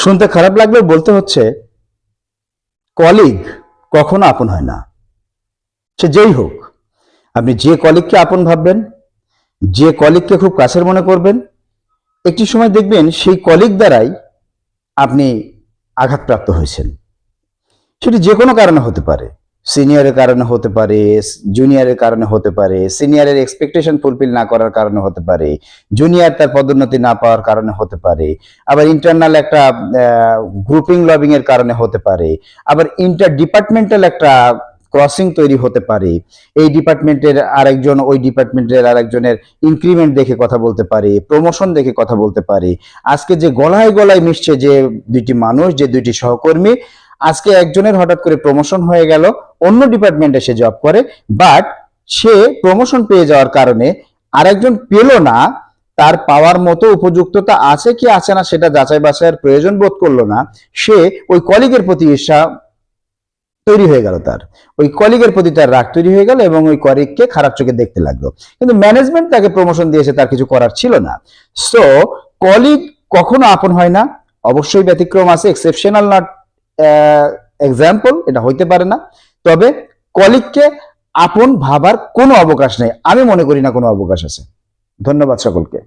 শুনতে খারাপ লাগলেও বলতে হচ্ছে, কলিগ কখনো আপন হয় না। সে যেই হোক, আপনি যে কলিগকে আপন ভাববেন, যে কলিগকে খুব কাছের মনে করবেন, একটি সময় দেখবেন সেই কলিগ দ্বারাই আপনি আঘাতপ্রাপ্ত হয়েছেন। সেটি যে কোনো কারণে হতে পারে। সিনিয়রের কারণে হতে পারে জুনিয়রের কারণে হতে পারে সিনিয়রের এক্সপেকটেশন ফুলফিল না করার কারণে হতে পারে জুনিয়র তার পদোন্নতি না পাওয়ার কারণে হতে পারে, আবার ইন্টারনাল একটা গ্রুপিং লবিং এর কারণে হতে পারে, আবার ইন্টার ডিপার্টমেন্টাল একটা ক্রসিং তৈরি হতে পারে, এই ডিপার্টমেন্টের আরেকজন, ওই ডিপার্টমেন্টের আরেকজনের ইনক্রিমেন্ট দেখে কথা বলতে পারে প্রমোশন দেখে কথা বলতে পারে, আজকে যে গলায় গলায় মিশছে যে দুইটি মানুষ, যে দুইটি সহকর্মী আজকে একজনের হঠাৎ করে প্রমোশন হয়ে গেল, অন্য ডিপার্টমেন্টে সে জব করে বাট সে প্রমোশন পেয়ে যাওয়ার কারণে আরেকজন পেল না, তার পাওয়ার মতো উপযুক্ততা আছে কি আছে না সেটা যাচাই বাছাইয়ের প্রয়োজন বোধ করল না, সে ওই কলিগের প্রতি ঈর্ষা তৈরি হয়ে গেল তার। ওই কলিগের প্রতি তার রাগ তৈরি হয়ে গেল এবং ওই কলিগকে খারাপ চোখে দেখতে লাগল। কিন্তু ম্যানেজমেন্ট তাকে প্রমোশন দিয়েছে, তার কিছু করার ছিল না। সো কলিগ কখনো আপন হয় না, অবশ্যই ব্যতিক্রম আছে এক্সেপশনাল নট এক্সাম্পল এটা হইতে পারে না। তবে কলিগকে আপন ভাবার কোনো অবকাশ নেই। আমি মনে করি না কোনো অবকাশ আছে। ধন্যবাদ সকলকে।